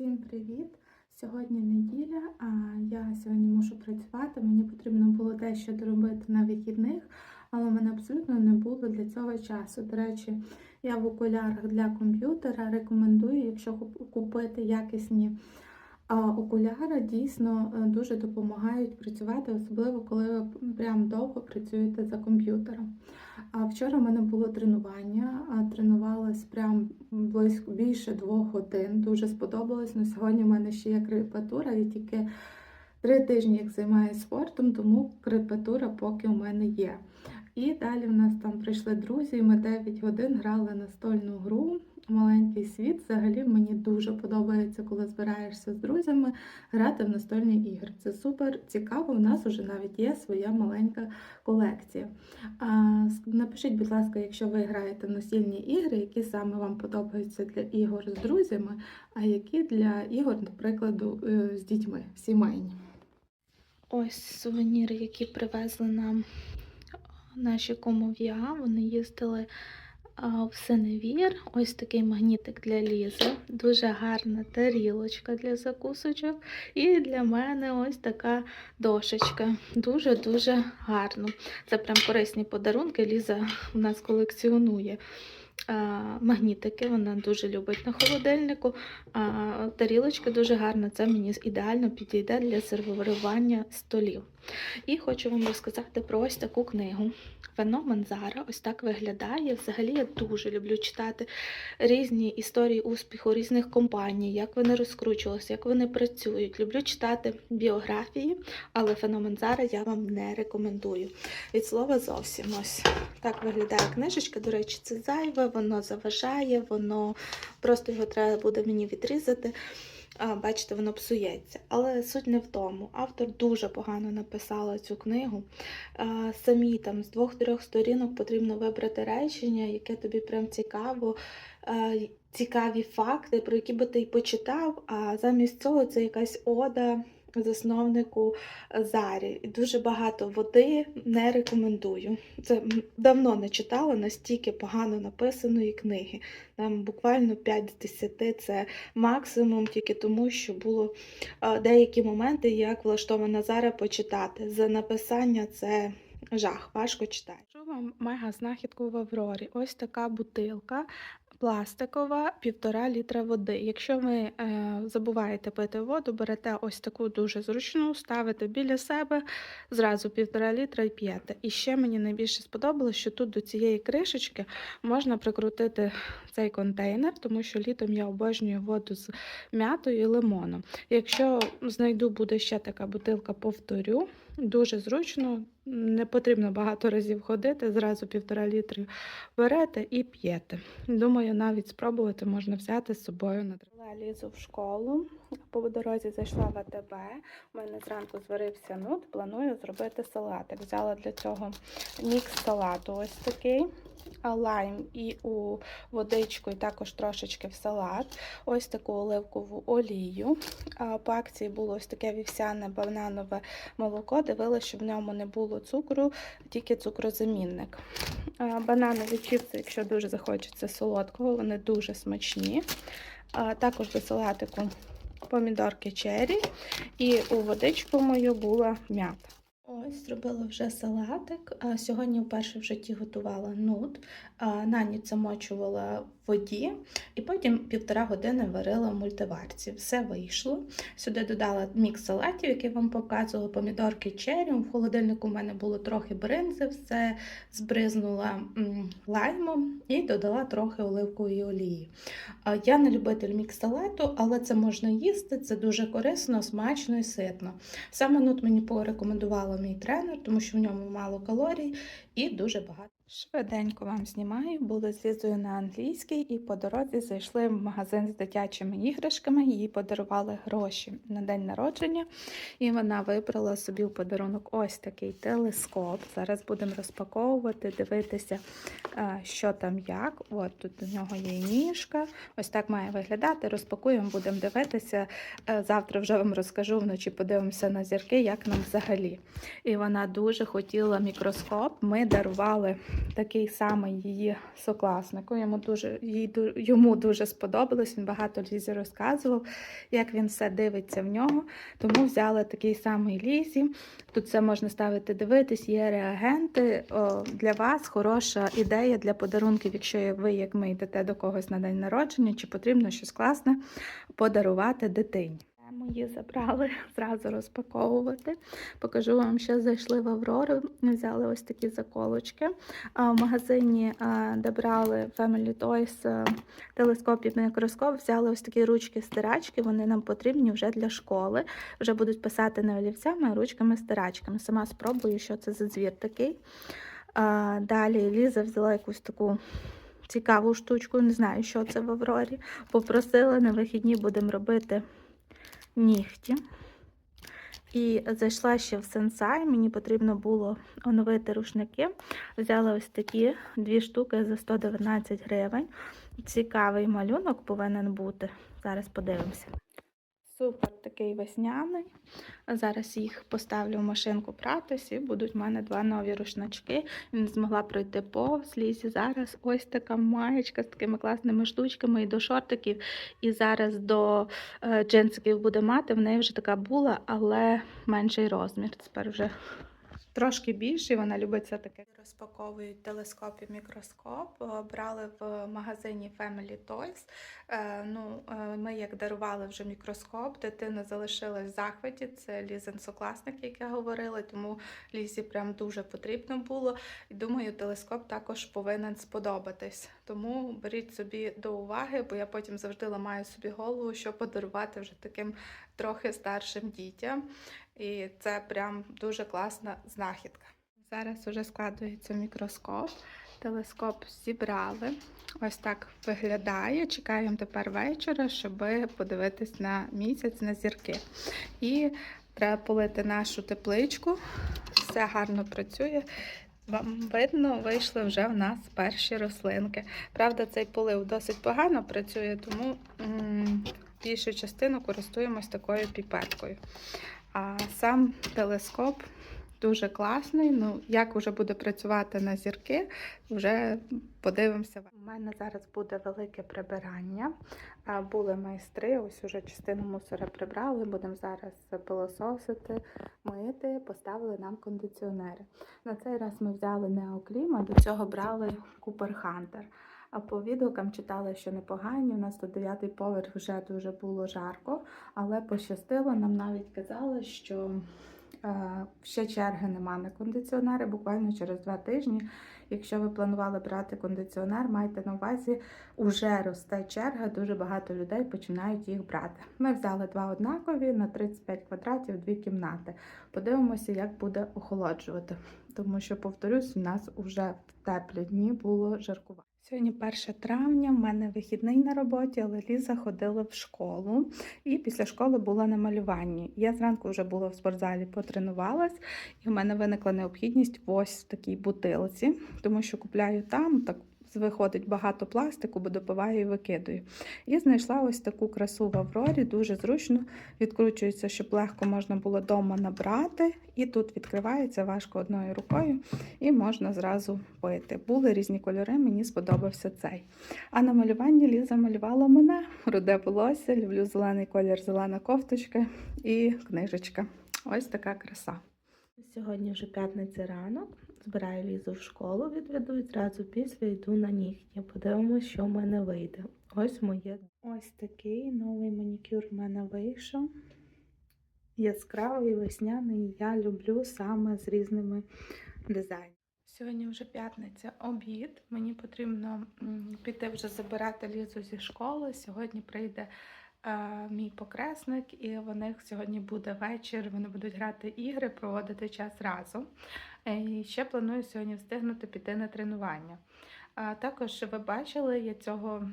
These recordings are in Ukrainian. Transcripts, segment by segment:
Всім привіт! Сьогодні неділя, а я сьогодні мушу працювати. Мені потрібно було дещо доробити на вихідних, але в мене абсолютно не було для цього часу. До речі, я в окулярах для комп'ютера рекомендую, якщо купити якісні окуляри, дійсно е, дуже допомагають працювати, особливо коли ви прям довго працюєте за комп'ютером. А вчора в мене було тренування, а тренувалась прям близько більше двох годин. Дуже сподобалось. На сьогодні в мене ще є крепатура. Я тільки три тижні як займаюся спортом, тому крепатура поки у мене є. І далі в нас там прийшли друзі, і ми 9 годин грали настольну гру. Маленький світ. Взагалі мені дуже подобається, коли збираєшся з друзями грати в настольні ігри. Це супер цікаво. У нас вже навіть є своя маленька колекція. А, Напишіть, будь ласка, якщо ви граєте в настільні ігри, які саме вам подобаються для ігор з друзями, а які для ігор, наприклад, е, з дітьми, сімейні. Ось сувеніри, які привезли нам наші комов'я, Вони їздили в Сеневір. Ось такий магнітик для Лізи. Дуже гарна тарілочка для закусочок. І для мене ось така дошечка. Дуже-дуже гарно. Це прям корисні подарунки. Ліза у нас колекціонує магнітики. Вона дуже любить на холодильнику. А, тарілочка дуже гарна. Це мені ідеально підійде для сервірування столів. І хочу вам розказати про ось таку книгу. Феномен Зара ось так виглядає. Взагалі я дуже люблю читати різні історії успіху різних компаній, як вони розкручувалися, як вони працюють. Люблю читати біографії, але феномен Зара я вам не рекомендую. Від слова зовсім ось так виглядає книжечка. До речі, це зайве, воно заважає, воно просто його треба буде мені відрізати. Бачите, воно псується. Але суть не в тому. Автор дуже погано написала цю книгу. А, самі там з двох-трьох сторінок потрібно вибрати речення, яке тобі прям цікаво, цікаві факти, про які би ти й почитав. А замість цього це якась ода засновнику Зарі. І дуже багато води не рекомендую. Це давно не читала настільки погано написаної книги. Там буквально 5 з 10 це максимум, тільки тому, що було е, деякі моменти, як влаштована Зара почитати. За написання це жах, важко читати. Що вам мега знахідку в Аврорі? Ось така бутилка. Пластикова півтора літра води. Якщо ви е, забуваєте пити воду, берете ось таку дуже зручну, ставите біля себе зразу півтора літра і п'єте. І ще мені найбільше сподобалось, що тут до цієї кришечки можна прикрутити цей контейнер, тому що літом я обожнюю воду з м'ятою і лимоном. Якщо знайду буде ще така бутилка, повторю. Дуже зручно, не потрібно багато разів ходити, зразу півтора літри берете і п'єте. Думаю, навіть спробувати можна взяти з собою на Взяла Лізу в школу. По дорозі зайшла в АТБ. У мене зранку зварився нут. Планую зробити салатик. Взяла для цього мікс салату ось такий. Лайм і у водичку, і також трошечки в салат. Ось таку оливкову олію. По акції було ось таке вівсяне бананове молоко. Дивилася, щоб в ньому не було цукру, тільки цукрозамінник. Бананові чіпси, якщо дуже захочеться солодкого, вони дуже смачні. Також до салатику помідорки черрі. І у водичку мою була м'ята. Ось зробила вже салатик. Сьогодні вперше в житті готувала нут. На ніч замочувала воді і потім півтора години варила в мультиварці. Все вийшло. Сюди додала мікс салатів, який вам показувала, помідорки черрі. В холодильнику в мене було трохи бринзи, все збризнула лаймом і додала трохи оливкової олії. Я не любитель мікс салату, але це можна їсти, це дуже корисно, смачно і ситно. Саме нут мені порекомендувала мій тренер, тому що в ньому мало калорій і дуже багато. Швиденько вам знімаю, були з Лізою на англійській і по дорозі зайшли в магазин з дитячими іграшками. Їй подарували гроші на день народження, і вона вибрала собі в подарунок ось такий телескоп. Зараз будемо розпаковувати, дивитися, е, що там як. От тут до нього є ніжка. Ось так має виглядати. Розпакуємо, будемо дивитися. Е, Завтра вже вам розкажу вночі, подивимося на зірки, як нам взагалі. І вона дуже хотіла мікроскоп. Ми дарували такий самий її сокласнику. Йому дуже, їй, йому дуже сподобалось. Він багато Лізі розказував, як він все дивиться в нього. Тому взяли такий самий Лізі. Тут все можна ставити дивитись, є реагенти. О, для вас хороша ідея для подарунків, якщо ви, як ми, йдете до когось на день народження, чи потрібно щось класне подарувати дитині. Мої забрали зразу розпаковувати. Покажу вам, що зайшли в Аврору. Взяли ось такі заколочки. В магазині, а, де брали Family Toys телескоп і мікроскоп, взяли ось такі ручки-стирачки. Вони нам потрібні вже для школи. Вже будуть писати не олівцями, а ручками-стирачками. Сама спробую, що це за звір такий. Далі Ліза взяла якусь таку. Цікаву штучку, не знаю, що це в Аврорі. Попросила на вихідні будемо робити нігті. І зайшла ще в сенсай, мені потрібно було оновити рушники. Взяла ось такі дві штуки за 119 гривень. Цікавий малюнок повинен бути. Зараз подивимося. Супер такий весняний. Зараз їх поставлю в машинку пратись і будуть в мене два нові рушнички. Він змогла пройти повз лісі. Зараз ось така маєчка з такими класними штучками і до шортиків. І зараз до е, джинсиків буде мати. В неї вже така була, але менший розмір. Тепер вже трошки більший. Вона любить це таке. Розпаковують телескоп і мікроскоп. Е, Брали в магазині Family Toys. Е, Ну, е, ми як дарували вже мікроскоп, дитина залишилась в захваті. Це Лізин сокласник, як я говорила, тому Лізі прям дуже потрібно було. І думаю, телескоп також повинен сподобатись. Тому беріть собі до уваги, бо я потім завжди ламаю собі голову, що подарувати вже таким трохи старшим дітям. І це прям дуже класна знахідка. Зараз уже складується мікроскоп. Телескоп зібрали. Ось так виглядає. Чекаємо тепер вечора, щоб подивитись на місяць, на зірки. І треба полити нашу тепличку. Все гарно працює. Вам видно, вийшли вже в нас перші рослинки. Правда, цей полив досить погано працює, тому більшу частину користуємось такою піпеткою. А сам телескоп дуже класний. Ну, як вже буде працювати на зірки, вже подивимося. У мене зараз буде велике прибирання. Були майстри, ось уже частину мусора прибрали. Будемо зараз пилососити, мити, поставили нам кондиціонери. На цей раз ми взяли Неоклім, а до цього брали Купер Хантер. А по відгукам читали, що непогані. У нас тут дев'ятий поверх вже дуже було жарко, але пощастило. Нам навіть казали, що е, ще черги нема на кондиціонери, буквально через два тижні. Якщо ви планували брати кондиціонер, майте на увазі, уже росте черга, дуже багато людей починають їх брати. Ми взяли два однакові на 35 квадратів, дві кімнати. Подивимося, як буде охолоджувати. Тому що, повторюсь, у нас уже в теплі дні було жаркувати. Сьогодні 1 травня, в мене вихідний на роботі, але Ліза ходила в школу і після школи була на малюванні. Я зранку вже була в спортзалі, потренувалась, і в мене виникла необхідність ось в такій бутилці, тому що купляю там, так виходить багато пластику, бо допиваю і викидаю. І знайшла ось таку красу в Аврорі, дуже зручно відкручується, щоб легко можна було вдома набрати. І тут відкривається важко одною рукою, і можна зразу пити. Були різні кольори, мені сподобався цей. А на малюванні Ліза малювала мене, руде волосся, люблю зелений колір, зелена кофточка і книжечка. Ось така краса. Сьогодні вже п'ятниця ранок. Збираю Лізу в школу, відведу і зразу після йду на нігті. Подивимося, що в мене вийде. Ось моє. Ось такий новий манікюр в мене вийшов. Яскравий, весняний. Я люблю саме з різними дизайнами. Сьогодні вже п'ятниця, обід. Мені потрібно піти вже забирати Лізу зі школи. Сьогодні прийде мій покресник, і в них сьогодні буде вечір. Вони будуть грати ігри, проводити час разом. Е, І ще планую сьогодні встигнути піти на тренування. А також ви бачили, я цього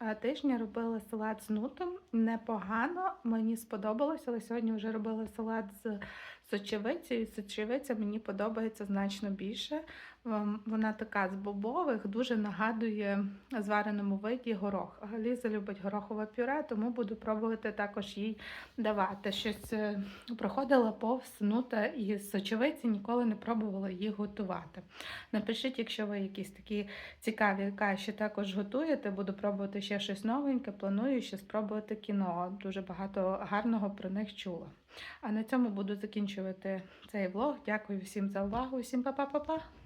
е, тижня робила салат з нутом. Непогано, мені сподобалось, але сьогодні вже робила салат з сочевицею. Сочевиця мені подобається значно більше. Ем, Вона така з бобових, дуже нагадує звареному виді горох. Ліза любить горохове пюре, тому буду пробувати також їй давати. Щось е, проходила повз нута із сочевиці, ніколи не пробувала їх готувати. Напишіть, якщо ви якісь такі цікаві каші також готуєте, буду пробувати ще щось новеньке. Планую ще спробувати кіно. Дуже багато гарного про них чула. А на цьому буду закінчувати цей влог. Дякую всім за увагу. Всім па-па-па-па!